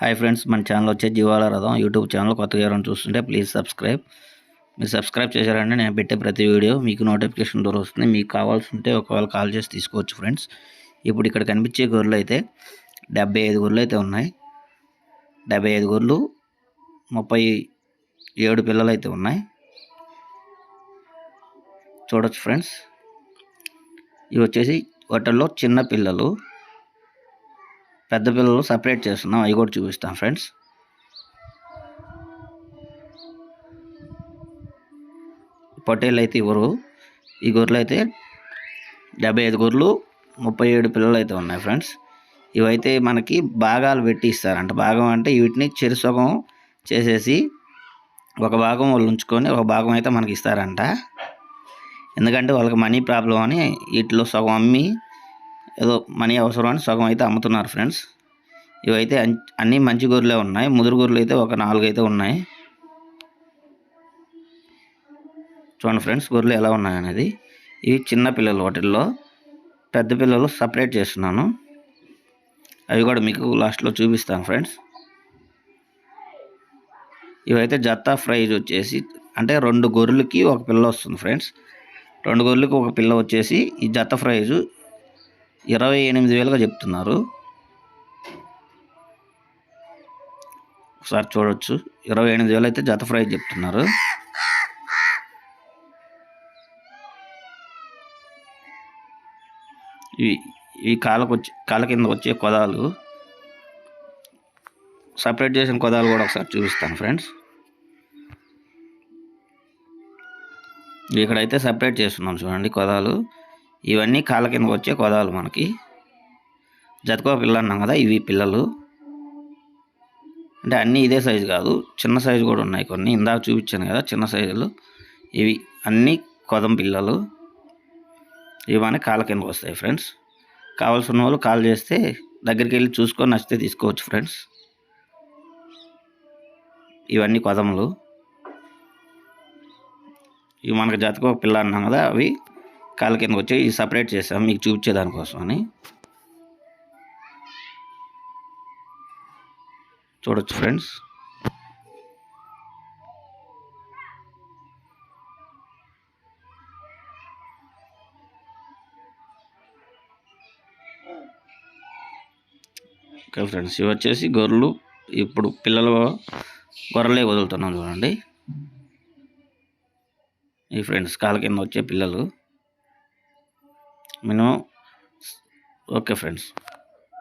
Hi friends మన channel వచ్చే జీవాల రథం యూట్యూబ్ ఛానల్ కొత్తగా ఎవరైనా చూస్తుంటే ప్లీజ్ సబ్స్క్రైబ్ మీరు సబ్స్క్రైబ్ చేశారంటే నేను పెట్టే ప్రతి వీడియో మీకు నోటిఫికేషన్ ద్వారా వస్తుంది. మీకు కావాల్సి ఉంటే ఒకవేళ కాల్ చేసి తీసుకోవచ్చు ఫ్రెండ్స్ ఇప్పుడు ఇక్కడ కనిపించే గొర్రెలు అయితే డెబ్బై ఐదు గొర్రెలు అయితే ఉన్నాయి. డెబ్బై ఐదు గొర్రెలు ముప్పై ఏడు పిల్లలు అయితే ఉన్నాయి. చూడొచ్చు ఫ్రెండ్స్ ఇవి వచ్చేసి వాటిల్లో చిన్న పిల్లలు. పెద్ద పిల్లలు సపరేట్ చేస్తున్నాం. అవి కూడా చూపిస్తాం ఫ్రెండ్స్ పొట్టేళ్ళు అయితే ఇవ్వరు. ఈ గొర్రెలు అయితే డెబ్బై ఐదు గొర్రెలు ముప్పై ఏడు పిల్లలు అయితే ఉన్నాయి ఫ్రెండ్స్ ఇవైతే మనకి భాగాలు పెట్టి ఇస్తారంట భాగం అంటే వీటిని చెరుసగం చేసేసి ఒక భాగం వాళ్ళు ఉంచుకొని ఒక భాగం అయితే మనకి ఇస్తారంట. ఎందుకంటే వాళ్ళకి మనీ ప్రాబ్లం అని వీటిలో సగం అమ్మి ఏదో మనీ అవసరం అని సగం అయితే అమ్ముతున్నారు ఫ్రెండ్స్. ఇవైతే అన్నీ మంచి గొర్రెలే ఉన్నాయి. ముదురు గొర్రెలు అయితే ఒక నాలుగు అయితే ఉన్నాయి. చూడండి ఫ్రెండ్స్ గొర్రెలు ఎలా ఉన్నాయనేది. ఇవి చిన్న పిల్లలు వాటిల్లో. పెద్ద పిల్లలు సపరేట్ చేస్తున్నాను. అవి కూడా మీకు లాస్ట్లో చూపిస్తాను ఫ్రెండ్స్. ఇవైతే జత్తా ప్రైజ్ వచ్చేసి అంటే రెండు గొర్రెలకి ఒక పిల్ల వస్తుంది ఫ్రెండ్స్. రెండు గొర్రెలకి ఒక పిల్ల వచ్చేసి ఈ జత ప్రైజు ఇరవై ఎనిమిది వేలుగా చెప్తున్నారు. ఒకసారి చూడవచ్చు ఇరవై ఎనిమిది వేలు అయితే జత ప్రైజ్ చెప్తున్నారు. ఇవి ఈ కాలకు వచ్చి కాళ్ళ కింద వచ్చే కొదాలు సపరేట్ చేసిన కొదాలు కూడా ఒకసారి చూపిస్తాను ఫ్రెండ్స్. ఇక్కడైతే సపరేట్ చేస్తున్నాం చూడండి కొదాలు. ఇవన్నీ కాళ్ళ కింద వచ్చే కోదాలు మనకి. జతకో పిల్ల అన్నాం కదా ఇవి పిల్లలు. అంటే అన్నీ ఇదే సైజు కాదు చిన్న సైజు కూడా ఉన్నాయి కొన్ని. ఇందాక చూపించాను కదా చిన్న సైజులు. ఇవి అన్నీ కొదం పిల్లలు. ఇవి మనకి కాళ్ళ కిందకు వస్తాయి ఫ్రెండ్స్. కావాల్సిన వాళ్ళు కాల్ చేస్తే దగ్గరికి వెళ్ళి చూసుకొని నచ్చితే తీసుకోవచ్చు ఫ్రెండ్స్. ఇవన్నీ కొదములు. ఇవి మనకు జతకు పిల్ల అన్నాం కదా అవి కాళ్ళ కిందకు వచ్చి సపరేట్ చేసాం మీకు చూపించే దానికోసం అని. చూడొచ్చు ఫ్రెండ్స్. ఓకే ఫ్రెండ్స్ ఇవి వచ్చేసి గొర్రెలు. ఇప్పుడు పిల్లలు గొర్రెలే వదులుతున్నాం చూడండి. ఈ ఫ్రెండ్స్ కాళ్ళ కింద వచ్చే పిల్లలు. Minimum okay friends.